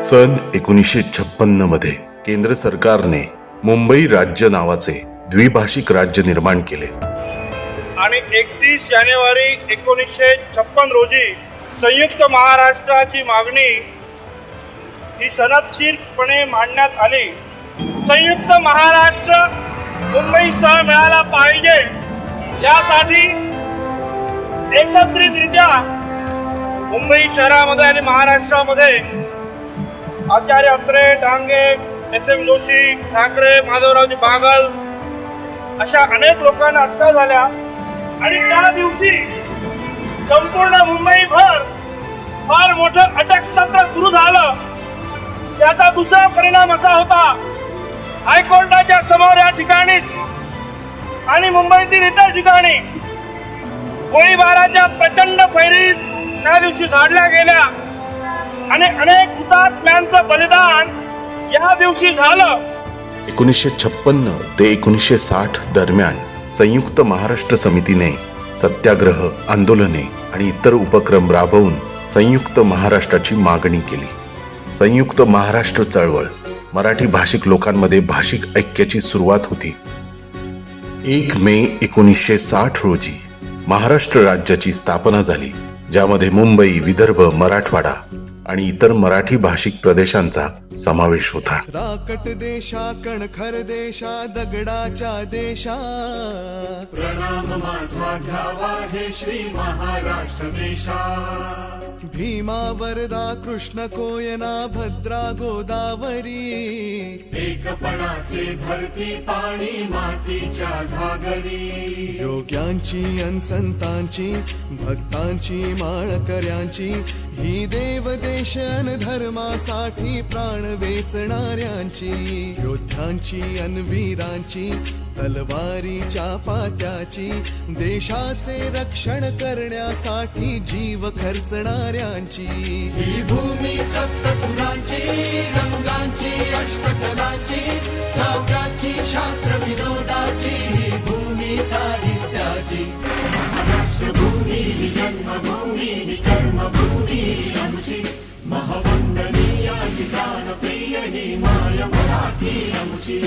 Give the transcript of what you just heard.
सन एकोणीसशे छप्पन्नमध्ये केंद्र सरकारने मुंबई राज्य नावाचे द्विभाषिक राज्य निर्माण केले. आणि एकतीस जानेवारी एकोणीसशे छप्पन रोजी संयुक्त महाराष्ट्राची मागणी ही सनदशीरपणे मांडण्यात आली. संयुक्त महाराष्ट्र मुंबईसह मिळाला पाहिजे. यासाठी एकत्रितरित्या मुंबई शहरामध्ये आणि महाराष्ट्रामध्ये आचार्य अत्रे डांगे एस एम जोशी ठाकरे माधवरावजी बागल अशा अनेक लोकांना अटका झाल्या. आणि त्या दिवशी संपूर्ण मुंबईभर फार मोठं अटक सत्र सुरू झालं. त्याचा दुसरा परिणाम असा होता हायकोर्टाच्या समोर या ठिकाणीच आणि मुंबईतील इतर ठिकाणी गोळीबाराच्या प्रचंड फैरी त्या दिवशी झाडल्या गेल्या. आणि अनेक हुतात्म्यांचं बलिदान या दिवशी झालं. एकोणीसशे छप्पन्न ते एकोणीसशे साठ दरम्यान संयुक्त महाराष्ट्र समितीने सत्याग्रह आंदोलने आणि इतर उपक्रम राबवून संयुक्त महाराष्ट्राची मागणी केली. संयुक्त महाराष्ट्र चळवळ मराठी भाषिक लोकांमध्ये भाषिक ऐक्याची सुरुवात होती. एक मे एकोणीसशे साठ रोजी महाराष्ट्र राज्याची स्थापना झाली ज्यामध्ये मुंबई विदर्भ मराठवाडा आणि इतर मराठी भाषिक प्रदेशांचा समावेश होता. राकट देशा कणखर देशा दगडाच्या देशा. प्रणाम माझा घ्यावा हे श्री महाराष्ट्र देशा. भीमा वरदा कृष्ण कोयना भद्रा गोदावरी. एकपणाचे भरती पाणी मातीच्या घागरी. योग्यांची अन संतांची भक्तांची माळकऱ्यांची ही देव देश अन धर्मासाठी प्राण वेचणाऱ्यांची. योद्ध्यांची अन वीरांची तलवारीच्या पात्याची देशाचे रक्षण करण्यासाठी जीव खर्चणाऱ्यांची. ही भूमी भूमी साहित्याची महाराष्ट्र भूमी ही जन्मभूमी कर्मभूमी महावंदनीय ही प्राणप्रिय ही माय मराठी आमची